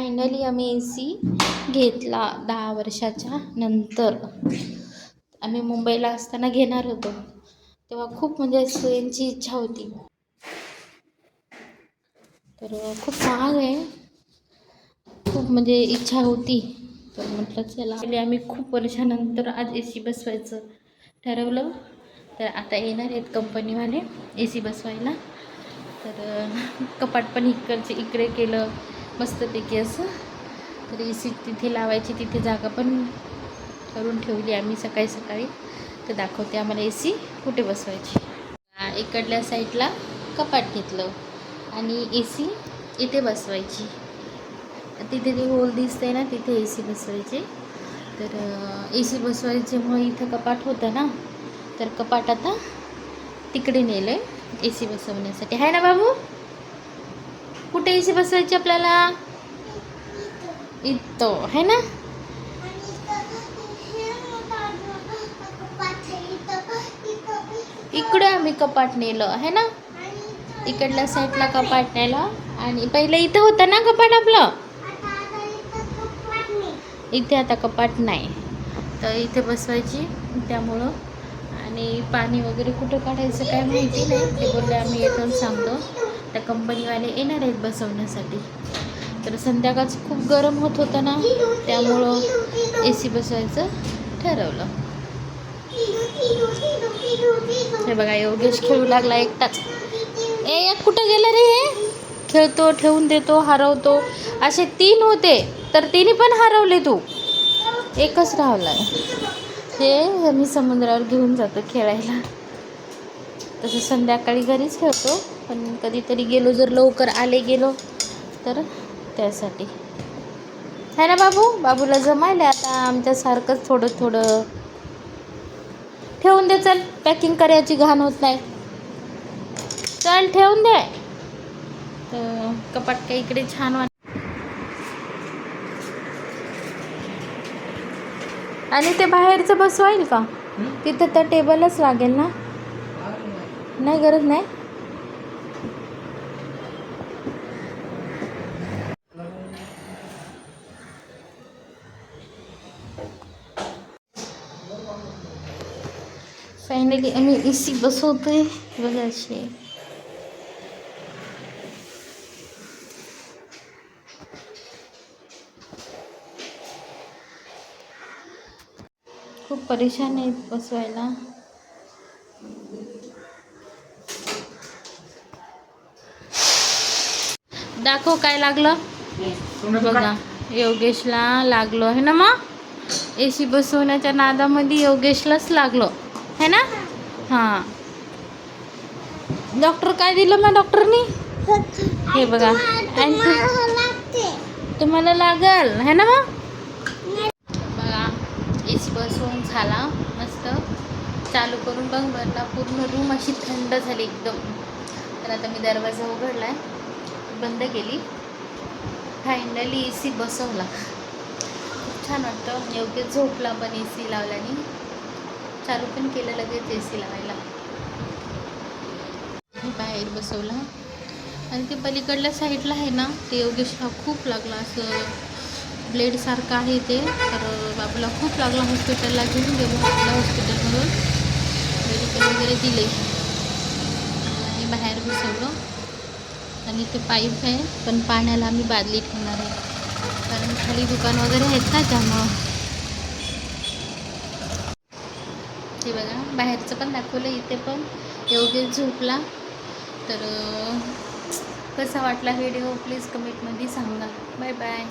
Finally आम्ही ए C घेतला दहा वर्षाच्या नंतर. आम्ही मुंबईला असताना घेणार होतो. तेव्हा खूप म्हणजे सोयींची इच्छा होती. तर खूप महाग आहे. खूप म्हणजे इच्छा होती. तर म्हटलं चला. आम्ही खूप वर्षानंतर आज ए सी बसवायचं ठरवलं. तर आता येणार आहेत कंपनीवाले ए सी बसवायला. तर कपाट पण इकडचे इकडे केलं. मस्तपैकी असं. तर ए सी तिथे लावायची तिथे जागा पण करून ठेवली आम्ही सकाळी सकाळी. तर दाखवते आम्हाला ए सी कुठे बसवायची. इकडल्या साईडला कपाट घेतलं आणि ए सी इथे बसवायची. तिथे ते होल दिसतंय ना तिथे ए सी बसवायची. तर ए सी बसवायच्यामुळे इथं कपाट होतं ना तर कपाट आता तिकडे नेलं आहे ए सी बसवण्यासाठी. आहे ना बाबू? कुठे ए सी बसवायची आपल्याला? इथं है ना? इकडे आम्ही कपाट नेलं है ना? इकडल्या साईडला कपाट नेलं. आणि पहिलं इथं होतं ना कपाट आपलं? इथे आता कपाट नाही. तर इथे बसवायची त्यामुळं आणि पाणी वगैरे कुठं काढायचं काय माहिती नाही. ते बोलले आम्ही येतो सांगतो. त्या कंपनीवाले येणार आहेत बसवण्यासाठी. तर संध्याकाळचं खूप गरम होत होतं ना त्यामुळं ए सी बसवायचं ठरवलं. हे बघा योगेश खेळू लागला एकटाच. ए कुठं गेलं रे हे? खेळतो ठेवून देतो हरवतो. असे तीन होते तर तिने पण हरवले तू. एकच राहिलाय. हे मी समुद्रावर घेऊन जातो खेळायला. तसं संध्याकाळी घरीच खेळतो पण कधीतरी गेलो जर लवकर आले गेलो तर त्यासाठी. आहे ना बाबू? बाबूला जमायले आता आमच्यासारखंच थोडं थोडं. ठेवून दे चल. पॅकिंग करायची घाण होत नाही. चल ठेवून दे. तर कपाट काही इकडे छान वाट आणि ते बाहेरचं बसवाईल का? तिथं तर टेबलच लागेल ना? नाही गरज नाही? फायनली आम्ही ए सी बसवतोय. बघा अशी. खूप परेशान आहे बसवायला. दाखव काय लागलं? बघा योगेशला लागलो आहे ना मग? ए सी बसवण्याच्या नादामध्ये योगेशलाच लागलो है ना? हां. डॉक्टर काय दिलं मग डॉक्टरनी? हे बघा तुम्हाला लागल है ना मग? ए सी बसवून झाला मस्त. चालू करून बघ बरला पूर्ण रूम अशी थंड झाली एकदम. तर आता मी दरवाजा उघडला आहे बंद केली. फायनली ए सी बसवला. खूप छान वाटतं. योग्य झोपला पण ए सी लावल्याने. चालू पण केलं लगेच ए सी लावायला. बाहेर बसवला. आणि ते पलीकडल्या साईडला आहे ना ते योगेशला खूप लागला असं. ब्लेडसारखं आहे ते. तर बाबूला खूप लागला हॉस्पिटलला घेऊन गेलो आपल्या हॉस्पिटलमधून. मेडिकल वगैरे दिले. आणि बाहेर बसवलं आणि ते पाईप आहे पण पाण्याला आम्ही बादली ठेवणार आहे. कारण खाली दुकान वगैरे आहेत ना त्यामुळं. हे बघा बाहेरचं पण दाखवलं इथे पण. योग्य झोपला. तर कसा वाटला व्हिडिओ? प्लीज कमेंटमध्ये सांगा. Bye bye